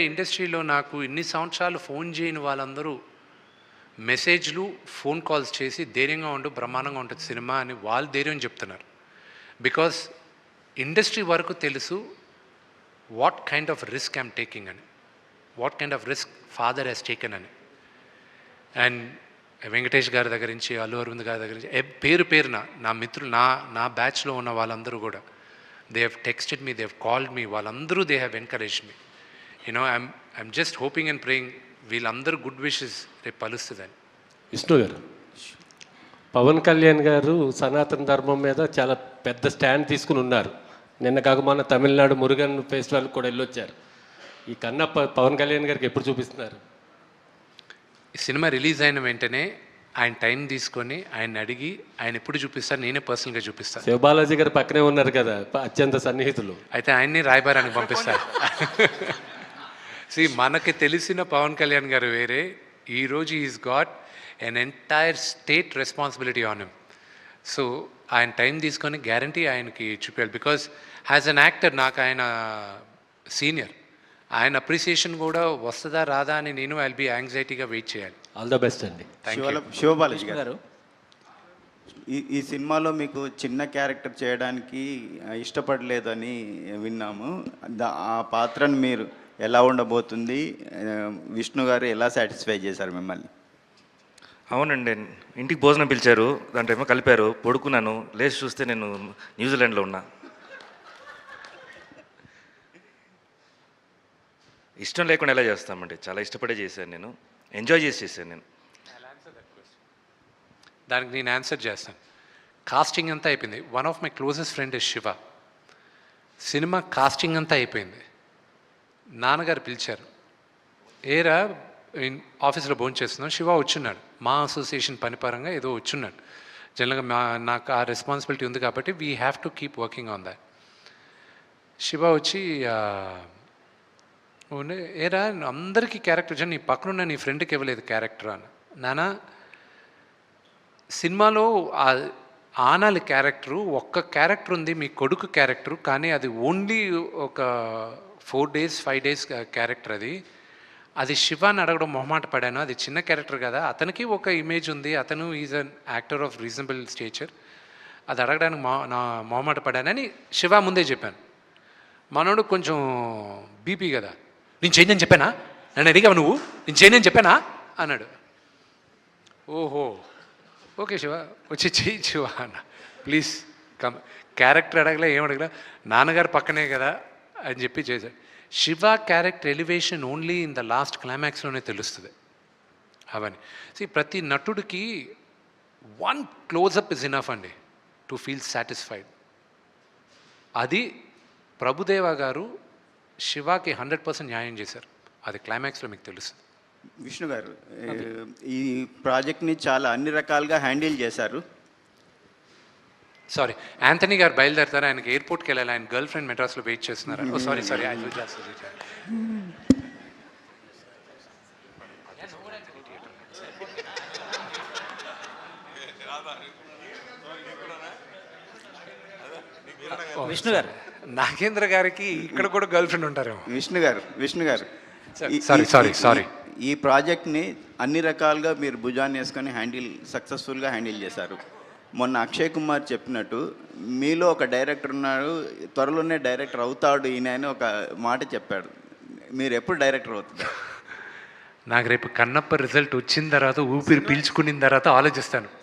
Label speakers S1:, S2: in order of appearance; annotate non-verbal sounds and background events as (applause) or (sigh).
S1: ఇండస్ట్రీలో నాకు ఇన్ని సంవత్సరాలు ఫోన్ చేయని వాళ్ళందరూ మెసేజ్లు ఫోన్ కాల్స్ చేసి ధైర్యంగా ఉండు బ్రహ్మాండంగా ఉంటుంది సినిమా అని వాళ్ళు ధైర్యం చెప్తున్నారు. బికాస్ ఇండస్ట్రీ వరకు తెలుసు what kind of risk I'm taking అని what kind of risk father has taken అని. అండ్ వెంకటేష్ గారి దగ్గర నుంచి అల్లు అరవింద్ గారి దగ్గర నుంచి పేరు పేరున నా మిత్రులు నా నా బ్యాచ్లో ఉన్న వాళ్ళందరూ కూడా they have texted me they have called me వాళ్ళందరూ they have encourage me you know I'm I'm just hoping and praying వీళ్ళందరూ గుడ్ విషెస్ రేపు పలుస్తుందని.
S2: విష్ణు గారు పవన్ కళ్యాణ్ గారు సనాతన ధర్మం మీద చాలా పెద్ద స్టాండ్ తీసుకుని ఉన్నారు. నిన్న కాక మొన్న తమిళనాడు మురుగన్ ఫెస్టివల్ కూడా వెళ్ళొచ్చారు. ఈ కన్నా ప- పవన్ కళ్యాణ్ గారికి ఎప్పుడు చూపిస్తున్నారు?
S1: ఈ సినిమా రిలీజ్ అయిన వెంటనే ఆయన టైం తీసుకొని ఆయన అడిగి ఆయన ఎప్పుడు చూపిస్తారు నేనే పర్సనల్గా చూపిస్తాను.
S2: శివబాలాజీ గారు పక్కనే ఉన్నారు కదా అత్యంత సన్నిహితులు.
S1: అయితే ఆయన్ని రాయబారానికి పంపిస్తారు. (laughs) సి మనకి తెలిసిన పవన్ కళ్యాణ్ గారు వేరే. ఈరోజు is got an entire state responsibility on him so ఆయన టైం తీసుకొని గ్యారంటీ ఆయనకి చూపించాలి బికాజ్ యాజ్ అన్ యాక్టర్ నాకు ఆయన సీనియర్ ఆయన అప్రిసియేషన్ కూడా వస్తుందా రాదా అని నేను ఐల్ బి యాంగ్జైటీగా వెయిట్ చేయాలి.
S2: ఆల్ ద బెస్ట్ అండి.
S1: థ్యాంక్ యూ
S3: శివల శివబాలాజీ గారు ఈ ఈ సినిమాలో మీకు చిన్న క్యారెక్టర్ చేయడానికి ఇష్టపడలేదని విన్నాము. దా- ఆ పాత్రను మీరు ఎలా ఉండబోతుంది? విష్ణు గారు ఎలా సాటిస్ఫై చేశారు మిమ్మల్ని?
S4: అవునండి. ఇంటికి భోజనం పిలిచారు. దాంట్లో ఏమో కలిపారు. పడుకున్నాను. లేచి చూస్తే నేను న్యూజిలాండ్లో ఉన్నా. ఇష్టం లేకుండా ఎలా చేస్తామండి? చాలా ఇష్టపడే చేశాను నేను. ఎంజాయ్ చేసి చేశాను నేను.
S1: దానికి నేను ఆన్సర్ చేస్తాను. కాస్టింగ్ అంతా అయిపోయింది. One of my closest friend is Shiva cinema casting అంతా అయిపోయింది. నాన్నగారు పిలిచారు. ఏరా ఆఫీస్లో భోజనం చేస్తున్నాం శివ వచ్చున్నాడు. మా అసోసియేషన్ పనిపరంగా ఏదో వచ్చున్నాడు. జనరల్గా మా నాకు ఆ రెస్పాన్సిబిలిటీ ఉంది కాబట్టి we have to keep working on that Shiva వచ్చి ఏరా అందరికీ క్యారెక్టర్ వచ్చాను నీ పక్కనున్న నీ ఫ్రెండ్కి ఇవ్వలేదు క్యారెక్టర్ అని. నానా సినిమాలో ఆ ఆనాలి క్యారెక్టరు ఒక్క క్యారెక్టర్ ఉంది మీ కొడుకు క్యారెక్టరు కానీ అది ఓన్లీ ఒక four days five days character అది. అది శివాని అడగడం మొహమాట పడాను. అది చిన్న క్యారెక్టర్ కదా. అతనికి ఒక ఇమేజ్ ఉంది. అతను is an actor of reasonable stature. అది అడగడానికి మొ నా మొహమాట పడానని శివ ముందే చెప్పాను. మనోడు కొంచెం బీపీ కదా. నేను చేయని చెప్పానా? నన్ను అడిగావు నువ్వు? నేను చేయని చెప్పానా? అన్నాడు. ఓహో. ఓకే శివ వచ్చి చెయ్యి శివ అన్న. Please come. క్యారెక్టర్ అడగలే ఏం అడగలే. నాన్నగారు పక్కనే కదా అని చెప్పి చేశాడు Shiva character elevation only in the last క్లైమాక్స్లోనే తెలుస్తుంది. అవన్నీ ప్రతి నటుడికి వన్ క్లోజప్ ఇస్ ఇనఫ్ అండి టు ఫీల్ సాటిస్ఫైడ్ అది ప్రభుదేవ గారు శివాకి హండ్రెడ్ పర్సెంట్ న్యాయం చేశారు. అది క్లైమాక్స్లో మీకు తెలుస్తుంది.
S3: విష్ణు గారు ఈ ప్రాజెక్ట్ని చాలా అన్ని రకాలుగా హ్యాండిల్ చేశారు.
S1: సారీ యాంథనీ గారు బయలుదేరుతారు? ఆయనకి ఎయిర్పోర్ట్కి వెళ్ళాలి. ఆయన గర్ల్ ఫ్రెండ్ మెడ్రాస్లో వెయిట్ చేస్తున్నారు? ఓ sorry sorry just
S5: Vishnu garu.
S1: Nagendra గారికి ఇక్కడ కూడా గర్ల్ ఫ్రెండ్ ఉంటారేమో.
S3: విష్ణు గారు విష్ణు గారు.
S1: Sorry,
S3: ఈ-
S1: sorry,
S3: ఈ- ప్రాజెక్ట్ని అన్ని రకాలుగా మీరు భుజాన్ని వేసుకొని హ్యాండిల్ సక్సెస్ఫుల్గా హ్యాండిల్ చేశారు. మొన్న అక్షయ్ కుమార్ చెప్పినట్టు మీలో ఒక డైరెక్టర్ ఉన్నాడు త్వరలోనే డైరెక్టర్ అవుతాడు ఈయన అని ఒక మాట చెప్పాడు. మీరు ఎప్పుడు డైరెక్టర్ అవుతారు? (laughs)
S1: నాకు రేపు కన్నప్ప రిజల్ట్ వచ్చిన తర్వాత ఊపిరి పీల్చుకున్న తర్వాత ఆలోచిస్తాను.